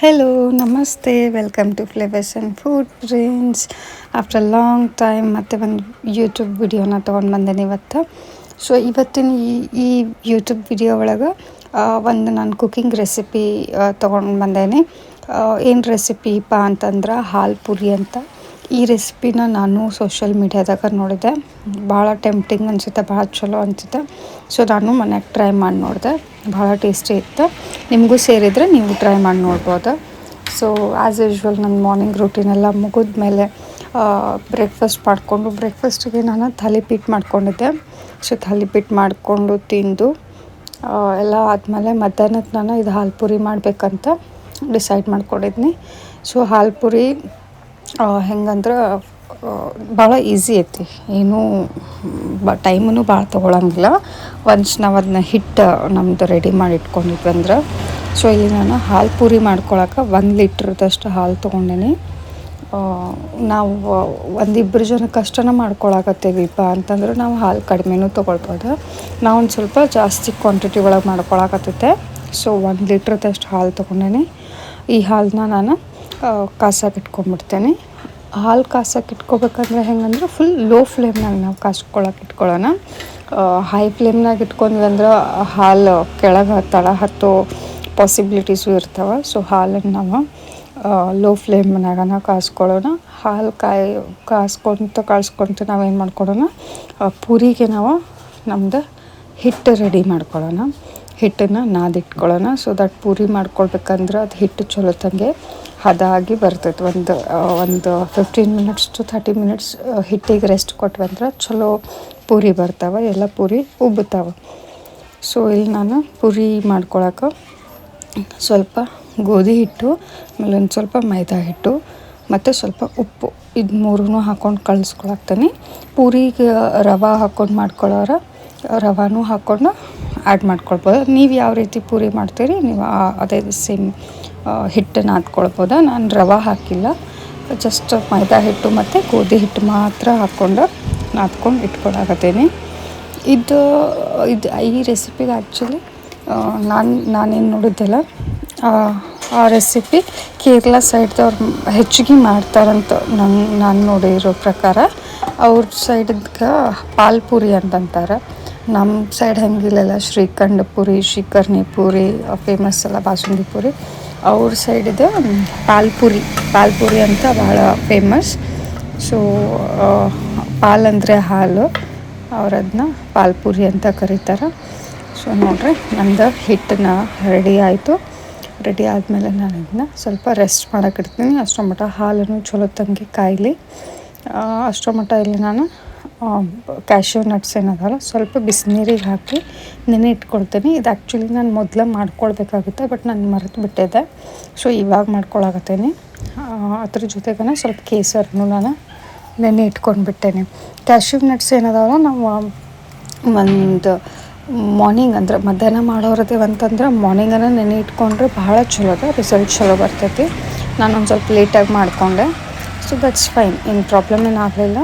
Hello ನಮಸ್ತೆ. Welcome to flavours and food prints after long time ಮತ್ತು ಒಂದು YouTube ವಿಡಿಯೋನ ತೊಗೊಂಡು ಬಂದೇನೆ ಇವತ್ತು. ಸೊ ಇವತ್ತಿನ ಈ ಈ ಯೂಟ್ಯೂಬ್ ವಿಡಿಯೋ ಒಳಗೆ ಒಂದು ನಾನು ಕುಕ್ಕಿಂಗ್ ರೆಸಿಪಿ ತೊಗೊಂಡು ಬಂದೇನೆ. ಏನು ರೆಸಿಪಿಪ್ಪ ಅಂತಂದ್ರೆ ಹಾಲು ಪುರಿ ಅಂತ. ಈ ರೆಸಿಪಿನ ನಾನು ಸೋಷಿಯಲ್ ಮೀಡ್ಯಾದಾಗ ನೋಡಿದೆ. ಭಾಳ ಟೆಂಪ್ಟಿಂಗ್ ಅನಿಸುತ್ತೆ, ಭಾಳ ಚಲೋ ಅನಿಸುತ್ತೆ. ಸೊ ನಾನು ಮನ್ಯಾಗ ಟ್ರೈ ಮಾಡಿ ನೋಡಿದೆ. ಭಾಳ ಟೇಸ್ಟಿ ಇತ್ತು. ನಿಮಗೂ ಸೇರಿದರೆ ನೀವು ಟ್ರೈ ಮಾಡಿ ನೋಡ್ಬೋದು. ಸೊ ಆ್ಯಸ್ ಯೂಶ್ವಲ್ ನನ್ನ ಮಾರ್ನಿಂಗ್ ರೂಟೀನೆಲ್ಲ ಮುಗಿದ ಮೇಲೆ ಬ್ರೇಕ್ಫಾಸ್ಟ್ ಮಾಡಿಕೊಂಡು ಬ್ರೇಕ್ಫಾಸ್ಟಿಗೆ ನಾನು ಥಾಲಿಪೀಟ್ ಮಾಡ್ಕೊಂಡಿದ್ದೆ. ಸೊ ಥಾಲಿಪೀಟ್ ಮಾಡಿಕೊಂಡು ತಿಂದು ಎಲ್ಲ ಆದಮೇಲೆ ಮಧ್ಯಾಹ್ನಕ್ಕೆ ನಾನು ಇದು ಹಾಲ್ಪುರಿ ಮಾಡಬೇಕಂತ ಡಿಸೈಡ್ ಮಾಡ್ಕೊಂಡಿದ್ನಿ. ಸೊ ಹಾಲು ಪುರಿ ಹೆಂಗಂದ್ರೆ ಭಾಳ ಈಸಿ ಐತಿ. ಏನೂ, ಬ ಟೈಮನ್ನು ಭಾಳ ತೊಗೊಳಂಗಿಲ್ಲ. ಒನ್ಸ್ ನಾವು ಅದನ್ನ ಹಿಟ್ಟು ನಮ್ಮದು ರೆಡಿ ಮಾಡಿ ಇಟ್ಕೊಂಡಿದ್ವಿ ಅಂದ್ರೆ ಸೊ ಇಲ್ಲಿ ನಾನು ಹಾಲು ಪೂರಿ ಮಾಡ್ಕೊಳಕ್ಕೆ ಒಂದು ಲೀಟ್ರದಷ್ಟು ಹಾಲು ತೊಗೊಂಡೇನಿ. ನಾವು ಒಂದಿಬ್ಬರು ಜನ ಕಷ್ಟನ ಮಾಡ್ಕೊಳಕತ್ತೀವಿಪ್ಪ ಅಂತಂದ್ರೆ ನಾವು ಹಾಲು ಕಡಿಮೆನೂ ತೊಗೊಳ್ಬೋದು. ನಾವು ಒಂದು ಸ್ವಲ್ಪ ಜಾಸ್ತಿ ಕ್ವಾಂಟಿಟಿ ಒಳಗೆ ಮಾಡ್ಕೊಳಕತ್ತೈತೆ. ಸೊ ಒಂದು ಲೀಟ್ರದಷ್ಟು ಹಾಲು ತೊಗೊಂಡೇನಿ. ಈ ಹಾಲನ್ನ ನಾನು ಕಾಸಕ್ಕೆ ಇಟ್ಕೊಂಡ್ಬಿಡ್ತೇನೆ ಹಾಲು ಕಾಸಕ್ಕೆ ಇಟ್ಕೋಬೇಕಂದ್ರೆ ಹೆಂಗಂದ್ರೆ ಫುಲ್ ಲೋ ಫ್ಲೇಮ್ನಾಗ ನಾವು ಕಾಸ್ಕೊಳಕ್ಕೆ ಇಟ್ಕೊಳ್ಳೋಣ ಹೈ ಫ್ಲೇಮ್ನಾಗ ಇಟ್ಕೊಂಡ್ವಿ ಅಂದ್ರೆ ಹಾಲು ಕೆಳಗೆ ತಳ ಹತ್ತೋ ಪಾಸಿಬಿಲಿಟೀಸು ಇರ್ತಾವೆ. ಸೊ ಹಾಲನ್ನು ನಾವು ಲೋ ಫ್ಲೇಮ್ನಾಗನ ಕಾಸ್ಕೊಳ್ಳೋಣ ಹಾಲು ಕಾಯಿ, ಕಾಸ್ಕೊತ ಕಾಯಿಸ್ಕೊಂತ ನಾವೇನು ಮಾಡ್ಕೊಳ್ಳೋಣ ಪೂರಿಗೆ ನಾವು ನಮ್ದು ಹಿಟ್ಟು ರೆಡಿ ಮಾಡ್ಕೊಳ್ಳೋಣ ಹಿಟ್ಟನ್ನು ನಾದಿಟ್ಕೊಳ್ಳೋಣ ಸೊ ದಟ್ ಪೂರಿ ಮಾಡ್ಕೊಳ್ಬೇಕಂದ್ರೆ ಅದು ಹಿಟ್ಟು ಚಲೋತಂಗೆ ಹದ ಆಗಿ ಬರ್ತೈತೆ. ಒಂದು ಒಂದು fifteen minutes to thirty minutes ಹಿಟ್ಟಿಗೆ ರೆಸ್ಟ್ ಕೊಟ್ವಿ ಅಂದ್ರೆ ಚಲೋ ಪೂರಿ ಬರ್ತಾವೆ, ಎಲ್ಲ ಪೂರಿ ಉಬ್ಬುತ್ತಾವೆ ಸೊ ಇಲ್ಲಿ ನಾನು ಪೂರಿ ಮಾಡ್ಕೊಳಕ್ಕೆ ಸ್ವಲ್ಪ ಗೋಧಿ ಹಿಟ್ಟು, ಆಮೇಲೆ ಒಂದು ಸ್ವಲ್ಪ ಮೈದಾ ಹಿಟ್ಟು, ಮತ್ತು ಸ್ವಲ್ಪ ಉಪ್ಪು. ಇದು ಮೂರೂ ಹಾಕ್ಕೊಂಡು ಕಳಿಸ್ಕೊಳಕ್ತಾನೆ ಪೂರಿಗೆ ರವೆ ಹಾಕ್ಕೊಂಡು ಮಾಡ್ಕೊಳ್ಳೋರ ರವಾನೂ ಹಾಕ್ಕೊಂಡು ಆ್ಯಡ್ ಮಾಡ್ಕೊಳ್ಬೋದು. ನೀವು ಯಾವ ರೀತಿ ಪೂರಿ ಮಾಡ್ತೀರಿ, ನೀವು ಅದೇ ಸೇಮ್ ಹಿಟ್ಟನ್ನು ಹಾಕ್ಕೊಳ್ಬೋದು? ನಾನು ರವೆ ಹಾಕಿಲ್ಲ. ಜಸ್ಟ್ ಮೈದಾ ಹಿಟ್ಟು ಮತ್ತು ಗೋಧಿ ಹಿಟ್ಟು ಮಾತ್ರ ಹಾಕ್ಕೊಂಡು ನಾದ್ಕೊಂಡು ಇಟ್ಕೊಳಕತ್ತೀನಿ. ಇದು ಇದು ಈ ರೆಸಿಪಿಗೆ ಆ್ಯಕ್ಚುಲಿ ನಾನು, ನಾನೇನು ನೋಡಿದ್ದೆಲ್ಲ. ಆ ರೆಸಿಪಿ ಕೇರಳ ಸೈಡ್ದವ್ರು ಹೆಚ್ಚಿಗೆ ಮಾಡ್ತಾರಂತ ನಂಗೆ ನಾನು ನೋಡಿರೋ ಪ್ರಕಾರ, ಅವ್ರ ಸೈಡ್ಗೆ ಪಾಲ್ಪುರಿ ಅಂತಂತಾರೆ. ನಮ್ಮ ಸೈಡ್ ಹಂಗಿಲ್ಲಲ್ಲ ಶ್ರೀಖಂಡ ಪುರಿ ಶ್ರೀಕರ್ಣಿ ಪುರಿ ಫೇಮಸ್ ಅಲ್ಲ ಬಾಸುಂದಿ ಪುರಿ ಅವ್ರ ಸೈಡಿದೆ ಪಾಲ್ಪುರಿ. ಪಾಲ್ಪುರಿ ಅಂತ ಭಾಳ ಫೇಮಸ್ ಸೊ ಪಾಲ್ ಅಂದರೆ ಹಾಲು. ಅವರದನ್ನ ಪಾಲ್ಪುರಿ ಅಂತ ಕರೀತಾರೆ. ಸೊ ನೋಡ್ರಿ ನಂದು ಹಿಟ್ಟನ್ನ ರೆಡಿ ಆಯಿತು. ರೆಡಿ ಆದಮೇಲೆ ನಾನು ಇದನ್ನ ಸ್ವಲ್ಪ ರೆಸ್ಟ್ ಮಾಡೋಕ್ಕಿಡ್ತೀನಿ ಮಟ್ಟ ಹಾಲನ್ನು ಚಲೋ ತಂಗಿ ಕಾಯಲಿ. ಅಷ್ಟರ ಮಟ್ಟ ಇಲ್ಲಿ ನಾನು ಕ್ಯಾಶ್ಯೂ ನಟ್ಸ್ ಏನದಲ್ಲ ಸ್ವಲ್ಪ ಬಿಸಿನೀರಿಗೆ ಹಾಕಿ ನೆನೆ ಇಟ್ಕೊಳ್ತೀನಿ. ಇದು ಆ್ಯಕ್ಚುಲಿ ನಾನು ಮೊದಲೇ ಮಾಡ್ಕೊಳ್ಬೇಕಾಗುತ್ತೆ ಬಟ್ ನಾನು ಮರೆತು ಬಿಟ್ಟಿದ್ದೆ. ಸೊ ಇವಾಗ ಮಾಡ್ಕೊಳಕತ್ತೀನಿ. ಅದ್ರ ಜೊತೆಗೇ ಸ್ವಲ್ಪ ಕೇಸರನ್ನು ನಾನು ನೆನೆ ಇಟ್ಕೊಂಡ್ಬಿಟ್ಟೇನೆ ಕ್ಯಾಶ್ಯೂ ನಟ್ಸ್ ಏನದಾವಲ್ಲ ನಾವು ಒಂದು ಮಾರ್ನಿಂಗ್ ಅಂದ್ರೆ ಮಧ್ಯಾಹ್ನ ಮಾಡೋರದೇ ಅಂತಂದ್ರೆ ಮಾರ್ನಿಂಗನ್ನು ನೆನೆ ಇಟ್ಕೊಂಡ್ರೆ ಭಾಳ ಚಲೋ ಅದ ರಿಸಲ್ಟ್ ಚಲೋ ಬರ್ತೈತಿ. ನಾನು ಒಂದು ಸ್ವಲ್ಪ ಲೇಟಾಗಿ ಮಾಡಿಕೊಂಡೆ. ಸೊ ದಟ್ಸ್ ಫೈನ್ ಏನು ಪ್ರಾಬ್ಲಮ್ ಏನು ಆಗಲಿಲ್ಲ.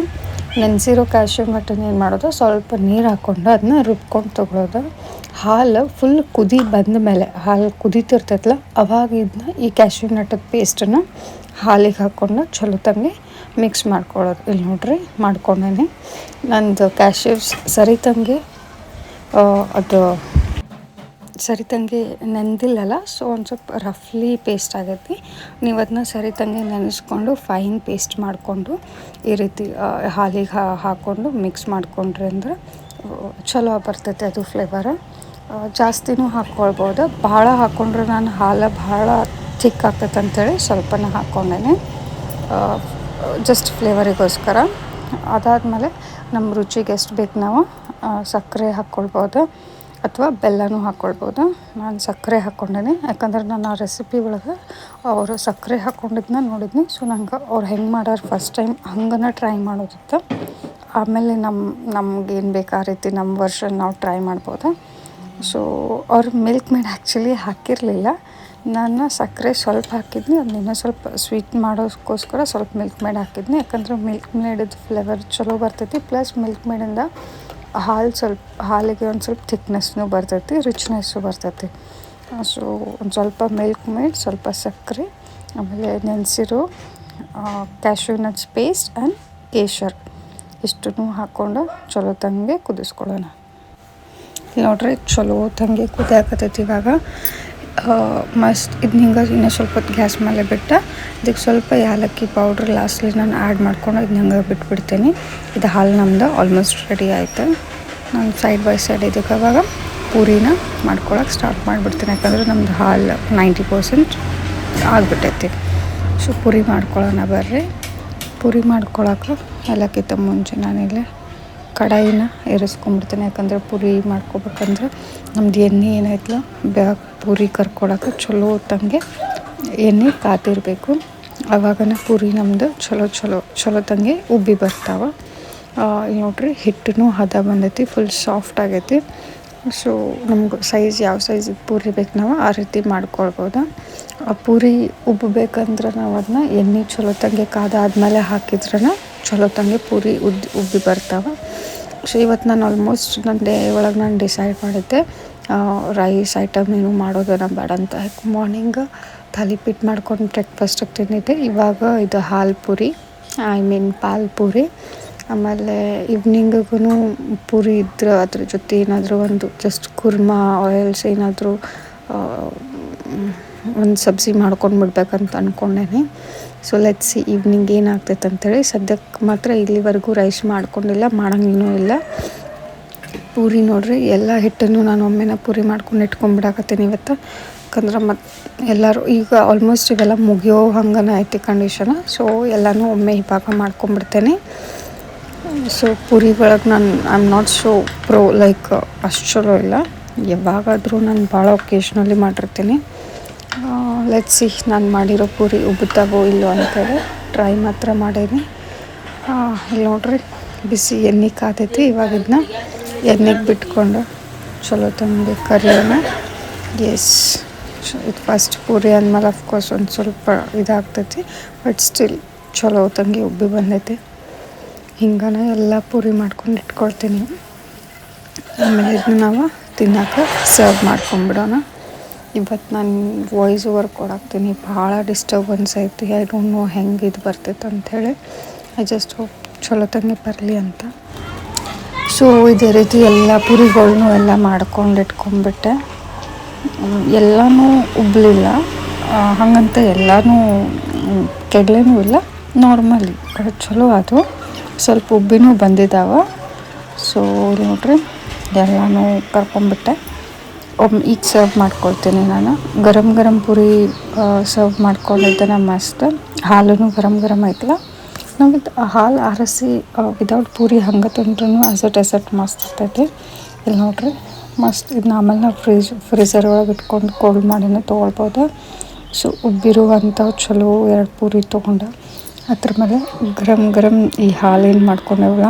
ನೆನೆಸಿರೋ ಕ್ಯಾಶ್ಯೂ ಮಟನ್ ಏನು ಮಾಡೋದು? ಸ್ವಲ್ಪ ನೀರು ಹಾಕ್ಕೊಂಡು ಅದನ್ನ ರುಬ್ಕೊಂಡು ತೊಗೊಳೋದು. ಹಾಲು ಫುಲ್ ಕುದಿ ಬಂದ ಮೇಲೆ, ಹಾಲು ಕುದೀತಿರ್ತೈತಲ್ಲ ಅವಾಗ ಇದನ್ನ ಈ ಕ್ಯಾಶ್ಯೂ ನಟದ ಪೇಸ್ಟನ್ನು ಹಾಲಿಗೆ ಹಾಕ್ಕೊಂಡು ಚಲೋ ತಂಗಿ ಮಿಕ್ಸ್ ಮಾಡ್ಕೊಳ್ಳೋದು ಇಲ್ಲಿ ನೋಡ್ರಿ, ಮಾಡ್ಕೊಂಡೇನೆ. ನಂದು ಕ್ಯಾಶ್ಯೂಸ್ ಸರಿತಂಗೆ ಅದು ಸರಿತಂಗೆ ನೆನೆದಿಲ್ಲಲ್ಲ ಸೊ ಒಂದು ಸ್ವಲ್ಪ ರಫ್ಲಿ ಪೇಸ್ಟ್ ಆಗೈತಿ. ನೀವು ಅದನ್ನ ಸರಿ ತಂಗಿ ನೆನೆಸ್ಕೊಂಡು ಫೈನ್ ಪೇಸ್ಟ್ ಮಾಡಿಕೊಂಡು ಈ ರೀತಿ ಹಾಲಿಗೆ ಹಾಕ್ಕೊಂಡು ಮಿಕ್ಸ್ ಮಾಡಿಕೊಂಡ್ರಿ ಅಂದ್ರೆ ಚಲೋ ಬರ್ತೈತೆ ಅದು ಫ್ಲೇವರ್ ಜಾಸ್ತಿನೂ ಹಾಕ್ಕೊಳ್ಬೋದು ಭಾಳ ಹಾಕ್ಕೊಂಡ್ರೆ ನಾನು ಹಾಲು ಭಾಳ ಥಿಕ್ ಆಗ್ತೈತೆ ಅಂಥೇಳಿ ಸ್ವಲ್ಪನ ಹಾಕ್ಕೊಂಡೇನೆ ಜಸ್ಟ್ ಫ್ಲೇವರಿಗೋಸ್ಕರ ಅದಾದಮೇಲೆ ನಮ್ಮ ರುಚಿಗೆ ಎಷ್ಟು ಬೇಕು ನಾವು ಸಕ್ಕರೆ ಹಾಕ್ಕೊಳ್ಬೋದು ಅಥವಾ ಬೆಲ್ಲನೂ ಹಾಕ್ಕೊಳ್ಬೋದು. ನಾನು ಸಕ್ಕರೆ ಹಾಕ್ಕೊಂಡೇನೆ. ಯಾಕಂದ್ರೆ ನಾನು ಆ ರೆಸಿಪಿ ಒಳಗೆ ಅವರು ಸಕ್ಕರೆ ಹಾಕ್ಕೊಂಡಿದ್ದನ್ನ ನೋಡಿದ್ನಿ. ಸೊ ನಂಗೆ ಅವ್ರು ಹೆಂಗೆ ಮಾಡೋರು ಫಸ್ಟ್ ಟೈಮ್ ಹಂಗನ ಟ್ರೈ ಮಾಡೋದಿತ್ತು. ಆಮೇಲೆ ನಮ್ಮ ನಮಗೇನು ಬೇಕು ಆ ರೀತಿ ನಮ್ಮ ವರ್ಷನ್ ನಾವು ಟ್ರೈ ಮಾಡ್ಬೋದು. ಸೊ ಅವ್ರು ಮಿಲ್ಕ್ ಮೇಡ್ ಆ್ಯಕ್ಚುಲಿ ಹಾಕಿರಲಿಲ್ಲ. ನಾನು ಸಕ್ಕರೆ ಸ್ವಲ್ಪ ಹಾಕಿದ್ನಿ. ಅದನ್ನ ಸ್ವಲ್ಪ ಸ್ವೀಟ್ ಮಾಡೋಕ್ಕೋಸ್ಕರ ಸ್ವಲ್ಪ ಮಿಲ್ಕ್ ಮೇಡ್ ಹಾಕಿದ್ನಿ. ಯಾಕಂದ್ರೆ ಮಿಲ್ಕ್ ಮೇಡದ್ದು ಫ್ಲೇವರ್ ಚಲೋ ಬರ್ತೈತಿ. ಪ್ಲಸ್ ಮಿಲ್ಕ್ ಮೇಡಿಂದ ಹಾಲು ಸ್ವಲ್ಪ, ಹಾಲಿಗೆ ಒಂದು ಸ್ವಲ್ಪ ಥಿಕ್ನೆಸ್ನು ಬರ್ತೈತಿ ರಿಚ್ನೆಸ್ಸು ಬರ್ತೈತಿ. ಸೊ ಒಂದು ಸ್ವಲ್ಪ ಮಿಲ್ಕ್ ಮೇಡ್ ಸ್ವಲ್ಪ ಸಕ್ಕರೆ, ಆಮೇಲೆ ನೆನೆಸಿರೋ ಕ್ಯಾಶ್ಯೂ ನಟ್ಸ್ ಪೇಸ್ಟ್ ಆ್ಯಂಡ್ ಕೇಶರ್ ಇಷ್ಟನ್ನು ಹಾಕ್ಕೊಂಡು ಚಲೋ ತಂಗೆ ಕುದಿಸ್ಕೊಳ್ಳೋಣ. ನೋಡ್ರಿ, ಚಲೋ ತಂಗೆ ಕುದಿಯಾಕತ್ತೈತಿ ಇವಾಗ. ಮಸ್ತ್ ಇದು ಹಿಂಗೆ ಇನ್ನೂ ಸ್ವಲ್ಪ ಹೊತ್ತು ಗ್ಯಾಸ್ ಮೇಲೆ ಬಿಟ್ಟು ಇದಕ್ಕೆ ಸ್ವಲ್ಪ ಏಲಕ್ಕಿ ಪೌಡ್ರ್ ಲಾಸ್ಟ್ಲಿ ನಾನು ಆ್ಯಡ್ ಮಾಡ್ಕೊಂಡು ಇದನ್ನ ಹಂಗೆ ಬಿಟ್ಬಿಡ್ತೀನಿ. ಇದು ಹಾಲು ನಮ್ದು ಆಲ್ಮೋಸ್ಟ್ ರೆಡಿ ಆಯಿತು. ನಾನು ಸೈಡ್ ಬೈ ಸೈಡ್ ಇದಕ್ಕೆ ಅವಾಗ ಪೂರಿನ ಮಾಡ್ಕೊಳಕ್ಕೆ ಸ್ಟಾರ್ಟ್ ಮಾಡಿಬಿಡ್ತೀನಿ. ಯಾಕಂದ್ರೆ ನಮ್ದು ಹಾಲು ನೈಂಟಿ ಪರ್ಸೆಂಟ್ ಆಗಿಬಿಟ್ಟೈತಿ. ಸೊ ಪೂರಿ ಮಾಡ್ಕೊಳ್ಳೋಣ ಬರ್ರಿ. ಪೂರಿ ಮಾಡ್ಕೊಳಕ್ಕೆ ಎಲ್ಲಕ್ಕಿಂತ ಮುಂಚೆ ನಾನಿಲ್ಲಿ. ಕಡಾಯಿನ ಏರಿಸ್ಕೊಂಡ್ಬಿಡ್ತೀನಿ ಯಾಕಂದ್ರೆ ಪೂರಿ ಮಾಡ್ಕೋಬೇಕಂದ್ರೆ ನಮ್ದು ಎಣ್ಣೆ ಏನಾಯ್ತಲ್ಲ, ಬ್ಯಾ ಪೂರಿ ಕರ್ಕೊಳಕ್ಕೆ ಚಲೋ ತಂಗೆ ಎಣ್ಣೆ ಕಾತಿರಬೇಕು ಆವಾಗನ ಪೂರಿ ನಮ್ಮದು ಚಲೋ ಚಲೋ ಚಲೋ ತಂಗೆ ಉಬ್ಬಿ ಬರ್ತಾವೆ. ನೋಡ್ರಿ ಹಿಟ್ಟೂ ಹದ ಬಂದೈತಿ ಫುಲ್ ಸಾಫ್ಟ್ ಆಗೈತಿ. ಸೊ ನಮ್ಗೆ ಸೈಜ್ ಯಾವ ಸೈಜ್ ಪೂರಿ ಬೇಕು ನಾವು ಆ ರೀತಿ ಮಾಡ್ಕೊಳ್ಬೋದು. ಆ ಪೂರಿ ಉಬ್ಬಬೇಕಂದ್ರೆ ನಾವು ಅದನ್ನ ಎಣ್ಣೆ ಚಲೋ ತಂಗೆ ಕಾದಾದ್ಮೇಲೆ ಹಾಕಿದ್ರೆ ಚಲೋ ತಂಗೆ ಪೂರಿ ಉದ್ದು, ಉಬ್ಬಿ ಬರ್ತಾವೆ. ಸೊ ಇವತ್ತು ನಾನು ಆಲ್ಮೋಸ್ಟ್ ನನ್ನ ಡೇ ಒಳಗೆ ನಾನು ಡಿಸೈಡ್ ಮಾಡಿದ್ದೆ ರೈಸ್ ಐಟಮ್ ಏನು ಮಾಡೋದನ್ನ ಬೇಡ ಅಂತ. ಮಾರ್ನಿಂಗ್ ಥಾಲಿಪೀಟ್ ಮಾಡ್ಕೊಂಡು ಬ್ರೇಕ್ಫಾಸ್ಟಿಗೆ ತಿಂದಿದ್ದೆ. ಇವಾಗ ಇದು ಹಾಲು ಪೂರಿ, ಐ ಮೀನ್ ಪಾಲ್ ಪೂರಿ. ಆಮೇಲೆ ಈವ್ನಿಂಗಿಗೂ ಪೂರಿ ಇದ್ರೆ ಅದ್ರ ಜೊತೆ ಏನಾದರೂ ಒಂದು ಜಸ್ಟ್ ಕುರ್ಮಾ ಆಯಿಲ್ಸ್ ಏನಾದರೂ ಒಂದು ಸಬ್ಜಿ ಮಾಡ್ಕೊಂಡು ಬಿಡ್ಬೇಕಂತ ಅಂದ್ಕೊಂಡೇನೆ ಸೊ ಲೆಟ್ಸಿ ಈವ್ನಿಂಗ್ ಏನಾಗ್ತೈತೆ ಅಂತೇಳಿ ಸದ್ಯಕ್ಕೆ ಮಾತ್ರ ಇಲ್ಲಿವರೆಗೂ ರೈಸ್ ಮಾಡ್ಕೊಂಡಿಲ್ಲ ಮಾಡೋಂಗೂ ಇಲ್ಲ. ಪೂರಿ ನೋಡ್ರಿ, ಎಲ್ಲ ಹಿಟ್ಟನ್ನು ನಾನು ಒಮ್ಮೆನ ಪೂರಿ ಮಾಡ್ಕೊಂಡು ಇಟ್ಕೊಂಡ್ಬಿಡಾಕತ್ತೀನಿ ಇವತ್ತು. ಯಾಕಂದ್ರೆ ಮತ್ತು ಎಲ್ಲರೂ ಈಗ ಆಲ್ಮೋಸ್ಟ್ ಇವೆಲ್ಲ ಮುಗಿಯೋ ಹಂಗನ ಐತಿ ಕಂಡೀಷನ್ ಸೊ ಎಲ್ಲನೂ ಒಮ್ಮೆ ಈ ಪಾಕ ಮಾಡ್ಕೊಂಡ್ಬಿಡ್ತೇನೆ ಸೊ ಪೂರಿ ಒಳಗೆ ನಾನು I am not so pro like ಅಷ್ಟು ಚಲೋ ಇಲ್ಲ. ಯಾವಾಗಾದರೂ ನಾನು ಭಾಳ ಒಕೇಶ್ನಲ್ಲಿ ಮಾಡಿರ್ತೀನಿ. ಸಿ ನಾನು ಮಾಡಿರೋ ಪೂರಿ ಉಬ್ಬುತ್ತಾವೋ ಇಲ್ಲೋ ಅಂತೇಳಿ ಟ್ರೈ ಮಾತ್ರ ಮಾಡೀನಿ. ಇಲ್ಲಿ ನೋಡ್ರಿ, ಬಿಸಿ ಎಣ್ಣೆ ಕಾದೈತಿ ಇವಾಗ ಇದನ್ನ ಎಣ್ಣೆಗೆ ಬಿಟ್ಕೊಂಡು ಚಲೋ ತಂದು ಕರಿಯೋಣ ಎಸ್ ಇದು ಫಸ್ಟ್ ಪೂರಿ ಅಂದಮೇಲೆ ಅಫ್ಕೋರ್ಸ್ ಒಂದು ಸ್ವಲ್ಪ ಇದಾಗ್ತೈತಿ ಬಟ್ ಸ್ಟಿಲ್ ಚಲೋ ತಂಗಿ ಉಬ್ಬಿ ಬಂದೈತಿ. ಹಿಂಗೆ ಎಲ್ಲ ಪೂರಿ ಮಾಡ್ಕೊಂಡು ಇಟ್ಕೊಳ್ತೀನಿ. ಆಮೇಲೆ ಇದನ್ನ ನಾವು ತಿನ್ನೋಕೆ ಸರ್ವ್ ಮಾಡ್ಕೊಂಬಿಡೋಣ. ಇವತ್ತು ನಾನು ವಾಯ್ಸ್ ಓವರ್ ಕೊಡಾಕ್ತೀನಿ ಭಾಳ ಡಿಸ್ಟರ್ಬೆನ್ಸ್ ಐತಿ ಐ ಡೋಂಟ್ ನೋ ಹೆಂಗೆ ಇದು ಬರ್ತೈತೆ ಅಂಥೇಳಿ ಐ ಜಸ್ಟ್ ಹೋಪ್ ಚಲೋ ತಂಗಿ ಬರಲಿ ಅಂತ. ಸೊ ಇದೇ ರೀತಿ ಎಲ್ಲ ಪುರಿಗಳನ್ನು ಎಲ್ಲ ಮಾಡ್ಕೊಂಡು ಇಟ್ಕೊಂಡ್ಬಿಟ್ಟೆ. ಎಲ್ಲನೂ ಉಬ್ಬಲಿಲ್ಲ ಹಾಗಂತ ಎಲ್ಲನೂ ಕೆಡ್ಲೇನೂ ಇಲ್ಲ. ನಾರ್ಮಲಿ ಚಲೋ ಅದು ಸ್ವಲ್ಪ ಉಬ್ಬಿನೂ ಬಂದಿದ್ದಾವೆ ಸೊ ನೋಡ್ರಿ, ಎಲ್ಲನೂ ಕರ್ಕೊಂಬಿಟ್ಟೆ ಈಗ ಸರ್ವ್ ಮಾಡ್ಕೊಳ್ತೀನಿ ನಾನು. ಗರಮ್ ಗರಮ್ ಪೂರಿ ಸರ್ವ್ ಮಾಡ್ಕೊಂಡಿದ್ದೇನೆ ಮಸ್ತ್ ಹಾಲು ಗರಮ್ ಗರಮ್ ಐತಲ್ಲ. ನಾವು ಹಾಲು ಆರಿಸಿ ವಿದೌಟ್ ಪೂರಿ ಹಂಗೆ ತಿಂದ್ರೂ ಅಸಟ್ ಅಸಟ್ ಮಸ್ತ್ ಇರ್ತೈತಿ. ಇಲ್ಲಿ ನೋಡ್ರಿ, ಮಸ್ತ್ ಇದನ್ನ ಆಮೇಲೆ ನಾವು ಫ್ರೀಜ್ ಫ್ರೀಝರ್ ಒಳಗೆ ಇಟ್ಕೊಂಡು ಕೋಲ್ಡ್ ಮಾಡಿನೇ ತೊಗೊಳ್ಬೋದು. ಸೊ ಉಬ್ಬಿರುವಂಥ ಚಲೋ ಎರಡು ಪೂರಿ ತೊಗೊಂಡು. ಅದ್ರ ಮೇಲೆ ಗರಮ್ ಗರಮ್ ಈ ಹಾಲೇನು ಮಾಡ್ಕೊಂಡವಲ್ಲ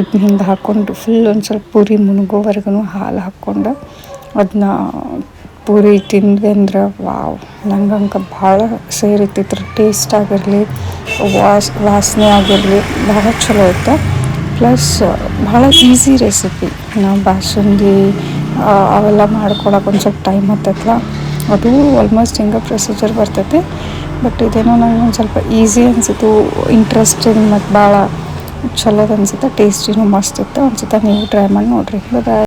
ಇದನ್ನ ಹಿಂಗೆ ಹಾಕ್ಕೊಂಡು ಫುಲ್ ಒಂದು ಸ್ವಲ್ಪ ಪೂರಿ ಮುನುಗೋವರೆಗೂ ಹಾಲು ಹಾಕ್ಕೊಂಡು ಅದನ್ನ ಪೂರಿ ತಿಂದ್ವಿ ಅಂದ್ರೆ ವಾವ್. ನಂಗಂಕ ಭಾಳ ಸೇರಿತ್ತಿತ್ತು ಟೇಸ್ಟ್ ಆಗಿರಲಿ, ವಾಸ್, ವಾಸನೆ ಆಗಿರಲಿ, ಭಾಳ ಚಲೋ ಇತ್ತು. ಪ್ಲಸ್ ಭಾಳ ಈಸಿ ರೆಸಿಪಿ ನಾವು ಬಾಸುಂದಿ ಅವೆಲ್ಲ ಮಾಡ್ಕೊಳಕ್ಕೆ ಒಂದು ಸ್ವಲ್ಪ ಟೈಮ್ ಹತ್ತೈತಲ್ಲ ಅದು ಆಲ್ಮೋಸ್ಟ್ ಹಿಂಗೆ ಪ್ರೊಸೀಜರ್ ಬರ್ತೈತಿ. ಬಟ್ ಇದೇನೋ ನಂಗೆ ಒಂದು ಸ್ವಲ್ಪ ಈಸಿ ಅನಿಸಿತು ಇಂಟ್ರೆಸ್ಟಿಂಗ್ ಮತ್ತು ಭಾಳ ಚಲೋದು ಅನಿಸುತ್ತೆ. ಟೇಸ್ಟಿನೂ ಮಸ್ತ್ ಇತ್ತು. ಅನಿಸುತ್ತೆ ನೀವು ಟ್ರೈ ಮಾಡಿ ನೋಡಿರಿ. ಬಾಯ್